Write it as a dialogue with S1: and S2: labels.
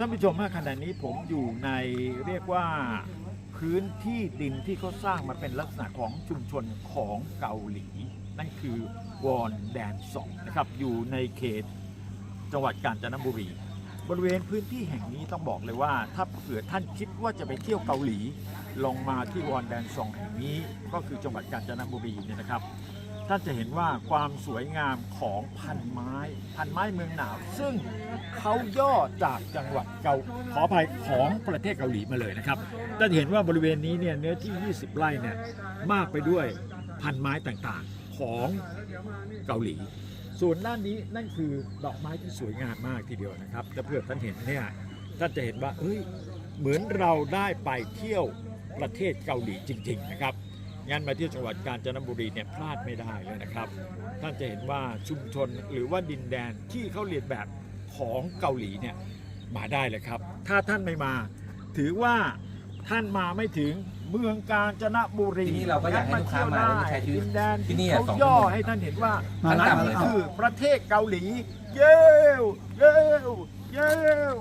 S1: ท่านผู้ชมฮะขณะนี้ผมอยู่ในเรียกว่าพื้นที่ดินที่เขาสร้างมาเป็นลักษณะของชุมชนของเกาหลี นั่นคือวอนแดนสองนะครับอยู่ในเขตจังหวัดกาญจนบุรี บริเวณพื้นที่แห่งนี้ต้องบอกเลยว่า ถ้าเผื่อท่านคิดว่าจะไปเที่ยวเกาหลีลงมาที่วอนแดนซองแห่งนี้ก็คือจังหวัดกาญจนบุรีเนี่ยนะครับ ท่านจะเห็นว่าความสวยงามของพันไม้ พันไม้เมืองหนาว ซึ่งเขาย่อจากจังหวัดเกาขออภัยของประเทศเกาหลีมาเลยนะครับท่านเห็นว่าบริเวณนี้เนี่ยเนื้อที่ 20 ไร่เนี่ยมากไปด้วยพันไม้ต่างๆของเกาหลี ส่วนด้านนี้นั่นคือดอกไม้ที่สวยงามมากทีเดียวนะครับถ้าเพื่อท่านเห็นเนี่ยท่านจะเห็นว่าเอ้ยเหมือนเราได้ไปเที่ยวประเทศเกาหลีจริง ๆ นะครับ งั้นมาเที่ยวจังหวัดกาญจนบุรีเนี่ยพลาดไม่ได้เลยนะครับ ท่านจะเห็นว่าชุมชนหรือว่าดินแดนที่เขาเรียนแบบของเกาหลีเนี่ยมาได้เลยครับ ถ้าท่านไม่มา ถือว่าท่านมาไม่ถึงเมืองกาญจนบุรี
S2: ที่นี่เราก็อยากให้ลูกค้ามาแล้วก็ใช้ชีวิต
S1: ดินแดน
S2: ที่นี่
S1: ที่
S2: อะ
S1: เขา
S2: สอง
S1: ย่อ
S2: ชั่วโมง
S1: ให้ท่านเห็นว่า
S3: มา
S1: อัน
S3: แล้ว
S1: นั้น
S3: มาแล้ว
S1: คือประเทศเกาหลี เย้วเย้วเย้ว